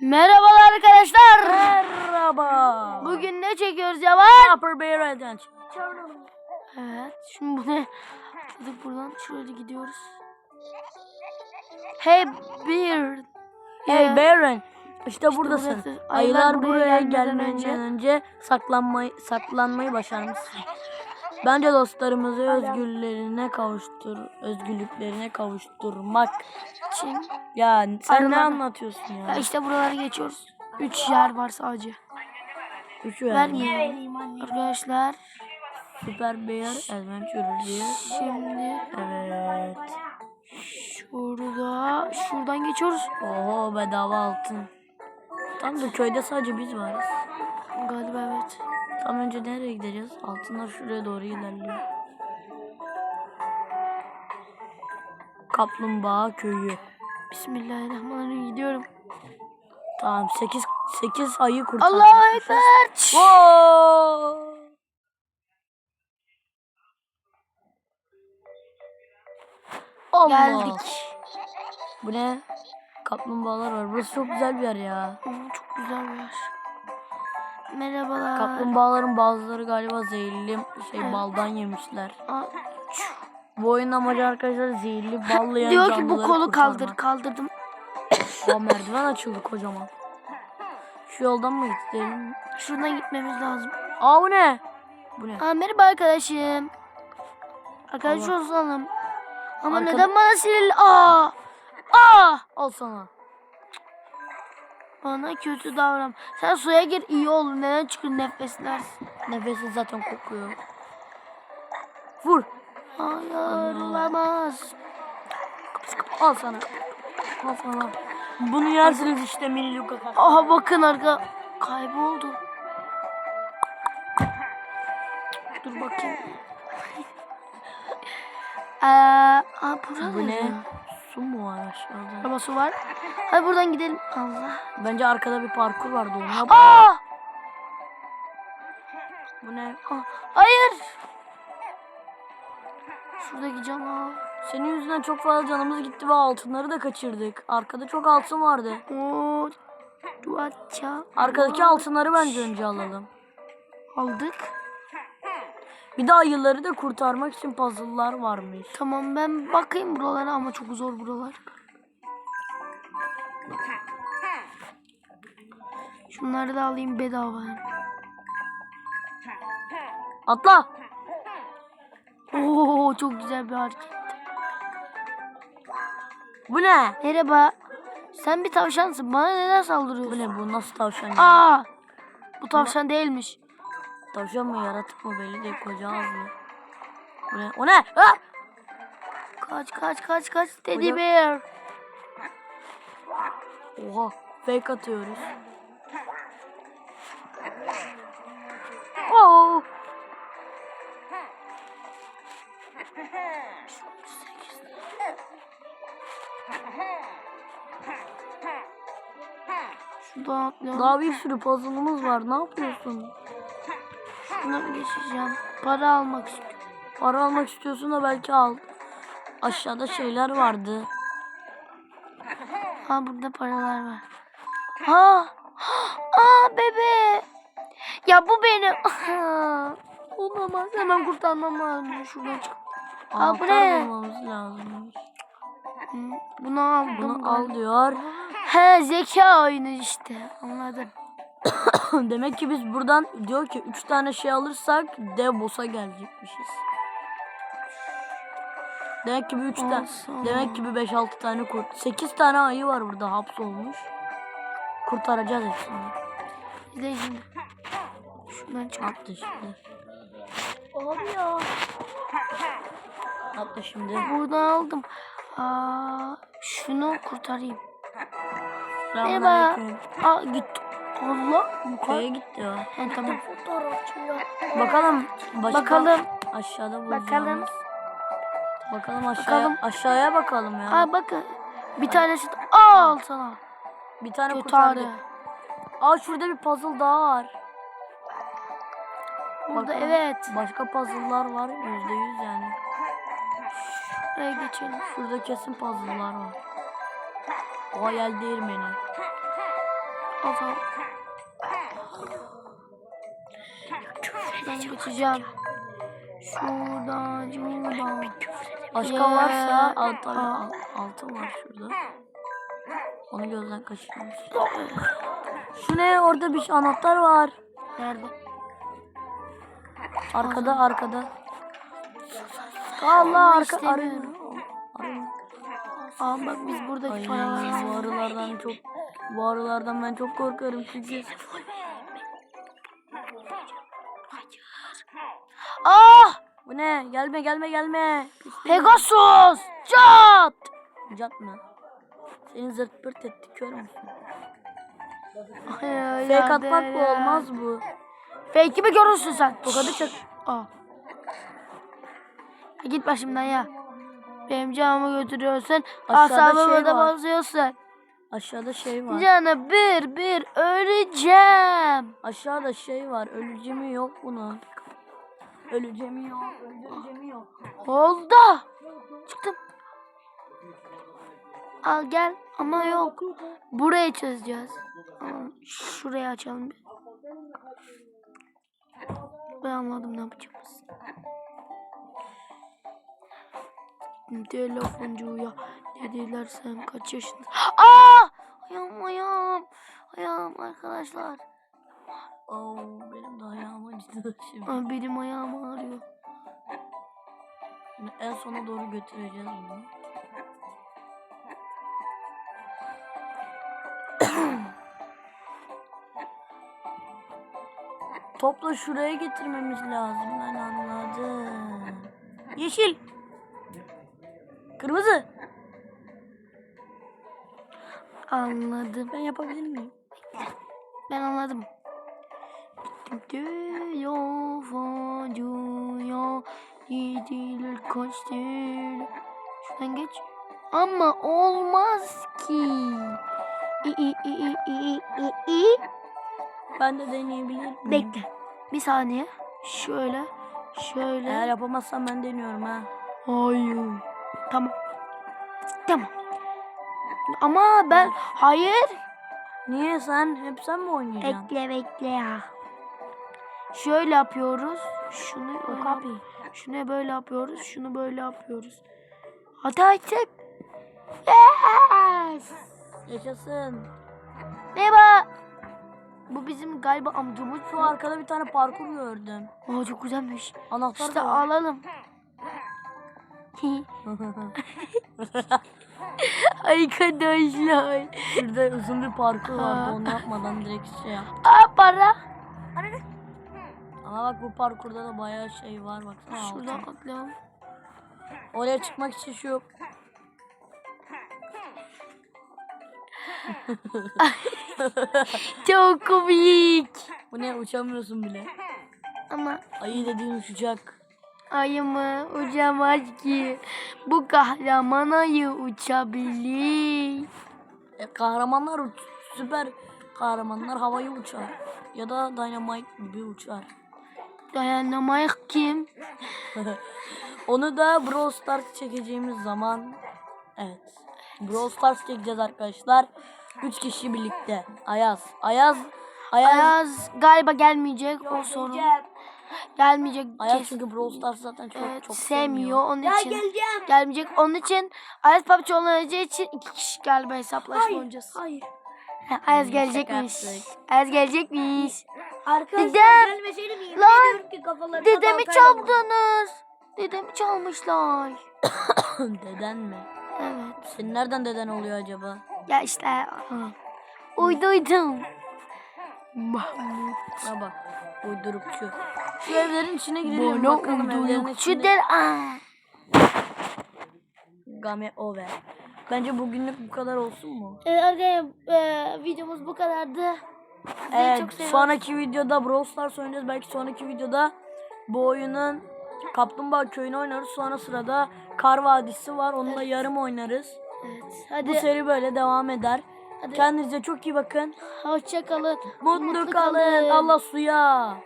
Merhabalar arkadaşlar. Merhaba. Bugün ne çekiyoruz ya var? Upper Bear Adventure. Evet. Şimdi bu ne? Atladık buradan şöyle gidiyoruz. Hey Beard. Hey Ee, Baron. İşte buradasın. burası. Ayılar, Ayılar buraya buraya gelmeden önce- önce, saklanmayı saklanmayı başarmışsın. Bence dostlarımızı özgürlüklerine kavuştur, özgürlüklerine kavuşturmak. için. Ya sen ne Arılar- anlatıyorsun Ya ya? işte buraları geçiyoruz. Üç yer var sadece. Üç verdim. yiyelim. Arkadaşlar Süper Bear Adventure diye. şimdi Evet. şurada şuradan geçiyoruz. Oho bedava altın. Tam da köyde sadece biz varız. Galiba evet. Tam önce nereye gideceğiz? Altınlar şuraya doğru ilerliyor. Kaplumbağa köyü. Bismillahirrahmanirrahim gidiyorum. Tamam 8 8 ayı kurtardık. Allahu Ekber. Wow! Allah. Geldik. Bu ne? Kaplumbağalar var. Burası çok güzel bir yer ya. Çok güzel bir yer. Merhabalar. Kaplumbağaların bazıları galiba zehirli şey Evet. baldan yemişler. Aa, Bu oyunun amacı arkadaşlar zehirli balla yiyen Diyor ki bu kolu kaldır. kurtarmak. Kaldırdım. Aa, merdiven açıldı kocaman. Şu yoldan mı gidelim? Şuradan gitmemiz lazım. Aa bu ne? Bu ne? Aa, merhaba arkadaşım. Arkadaş Allah. olalım. Ama Arkada- neden bana sinirli? Aa! Aa! Al sana. Bana kötü davran. Sen suya gir iyi olur. Neden çıkın nefeslersin? Nefesin zaten kokuyor. Vur. Hayır olamaz. Al sana. Al sana. Bunu yersiniz işte mini Luka. Aha bakın arka kayboldu. Dur bakayım. Ee, aa burada Bu ne? ne? Su mu var aşağıda? Araba su var. Hadi buradan gidelim. Allah. Bence arkada bir parkur vardı onu yap. Aa! Bu ne? Aa, Hayır. Şuradaki al. Senin yüzünden çok fazla canımız gitti ve altınları da kaçırdık. Arkada çok altın vardı. Oo. Arkadaki altınları bence önce alalım. aldık. Bir de ayıları da kurtarmak için puzzle'lar varmış. Tamam ben bakayım buralara ama çok zor buralar. Şunları da alayım bedava. Atla. Oo çok güzel bir hareket. Bu ne? Merhaba. Sen bir tavşansın. Bana neden saldırıyorsun? Bu ne bu? Nasıl tavşan ya? Aa! Bu tavşan değilmiş. Tavşan mı yaratık mı belli değil koca ağızlı. Bu ne? O ne? Ah! Kaç kaç kaç kaç. Teddy bear. Oha fake atıyoruz. Oo. Şuradan atlayalım. Daha bir sürü puzzle'ımız var. Ne yapıyorsun? Şuradan geçeceğim. Para almak istiyorum. Para almak istiyorsun da belki al. Aşağıda şeyler vardı. Ha burada paralar var. Ha! Aa bebe! Ya bu benim. Olamaz. Hemen kurtarmam lazım. Şuradan çık. Aa, bu ne? lazım. Bunu aldım. Bunu al diyor. He zeka oyunu işte. Anladım. Demek ki biz buradan diyor ki 3 tane şey alırsak dev boss'a gelecekmişiz. Demek ki bir 3 tane demek ki bir 5 6 tane kurt 8 tane ayı var burada hapsolmuş. Kurtaracağız hepsini. İzle şimdi. Şuradan çık. Atla şimdi. Abi ya. Atla şimdi. Buradan aldım. Aa, şunu kurtarayım. Merhaba. Aa gitti. Allah. Köye gitti o. He tamam. Bakalım. Başka Bakalım. Aşağıda bulacağımız. Bakalım. Bakalım aşağıya. Bakalım. Aşağıya bakalım ya. Aa bakın. Bir tanesi al sana. bir tane Kötü kurtardı. arı. Aa şurada bir puzzle daha var. Burada Bakalım. evet. Başka puzzle'lar var. Yüzde yüz yani. Buraya geçelim. Şurada kesin puzzle'lar var. O hayal değirmeni. Al sana. Ben geçeceğim. Şuradan şuradan. Başka varsa alt, Aa. al, altı var şurada. Onu gözden kaçırmış. Şu ne? Orada bir şey, anahtar var. Nerede? Arkada arkada. Allah arka arıyor. Aa bak biz buradaki Ay paralar. bu arılardan çok bu arılardan ben çok korkarım çünkü Ah! bu ne gelme gelme gelme Pegasus! Çat! Cat mı? Seni zırt pırt etti kör müsün? Fake atmak bu olmaz bu. Fake mi görürsün sen? Tokadı çak. Aa. E Git başımdan ya. Benim canımı götürüyorsun. Aşağıda Asabımı şey da bozuyorsun. Aşağıda şey var. Canı bir bir öleceğim. Aşağıda şey var. Ölücemi yok bunun. Ölücemi yok. Ölücemi yok. Oldu. Çıktım. Al gel ama yok. Burayı çözeceğiz. Şurayı açalım. Ben anladım ne yapacağımız. Telefoncuya ne dediler sen kaç yaşındasın? Aa! Ayağım ayağım. Ayağım arkadaşlar. Oo, benim de ayağım acıdı şimdi. Aa, benim ayağım ağrıyor. Şimdi en sona doğru götüreceğiz bunu. Topla şuraya getirmemiz lazım. Ben anladım. Yeşil. Kırmızı. Anladım. Ben yapabilir miyim? Ben anladım. Şuradan geç. Ama olmaz ki. İ, i, i, i, i, i, i. Ben de deneyebilir miyim? Bekle. Bir saniye. Şöyle. Şöyle. Eğer yapamazsam ben deniyorum ha. Hayır. Tamam. Tamam. Ama ben hayır. Niye sen? Hep sen mi oynayacaksın? Bekle bekle ya. Şöyle yapıyoruz. Şunu öyle- kapı. Şunu böyle yapıyoruz. Şunu böyle yapıyoruz. Hadi artık. Yes. Yaşasın. Merhaba. Bu bizim galiba amcamız. Şu arkada bir tane parkur gördüm. Aa çok güzelmiş. Anahtar İşte alalım. Arkadaşlar. Şurada uzun bir parkur vardı. Onu yapmadan direkt şey yap. Aa para. Ama bak bu parkurda da bayağı şey var. Baksana Şuradan atlayalım. Oraya çıkmak için şu Çok komik. bu ne uçamıyorsun bile. Ama Ayı dediğin uçacak. Ayı mı uçamaz ki. Bu kahraman ayı uçabilir. E, kahramanlar uç, süper kahramanlar havayı uçar. Ya da Dynamite gibi uçar. Dayanamayız kim? Onu da Brawl Stars çekeceğimiz zaman evet. Brawl Stars çekeceğiz arkadaşlar. Üç kişi birlikte. Ayaz. Ayaz. Ayaz. Ayaz galiba gelmeyecek o sorun. Gelmeyecek. Ayaz kes- çünkü Brawl Stars zaten çok Evet, çok sevmiyor onun için. geleceğim. Gelmeyecek. Onun için Ayaz PUBG olacağı için iki kişi galiba hesaplaşma oynayacağız. Hayır. Ha, Ayaz Hmm, gelecekmiş. Ayaz gelecekmiş. Arkadaşlar Dedem, gelmeseydim yemin lan, ediyorum ki kafalarına Dedemi çaldınız. Dedemi çalmışlar. Deden mi? Evet. Senin nereden deden oluyor acaba? Ya işte. Uyduydum. Mahmut. Ha bak. Uydurukçu. Şu evlerin içine girelim Bana bakalım uydurukçu der. Game over. Bence bugünlük bu kadar olsun mu? Evet arkadaşlar e, videomuz bu kadardı. Sizi Evet, çok seviyorum. sonraki videoda Brawl Stars oynayacağız. Belki sonraki videoda bu oyunun Kaplumbağa köyünü oynarız. Sonra sırada Kar Vadisi var. Onunla yarım oynarız. Evet. Bu Hadi, seri böyle devam eder. Hadi Kendinize çok iyi bakın. hoşça kalın. Mutlu, kalın. Allah suya.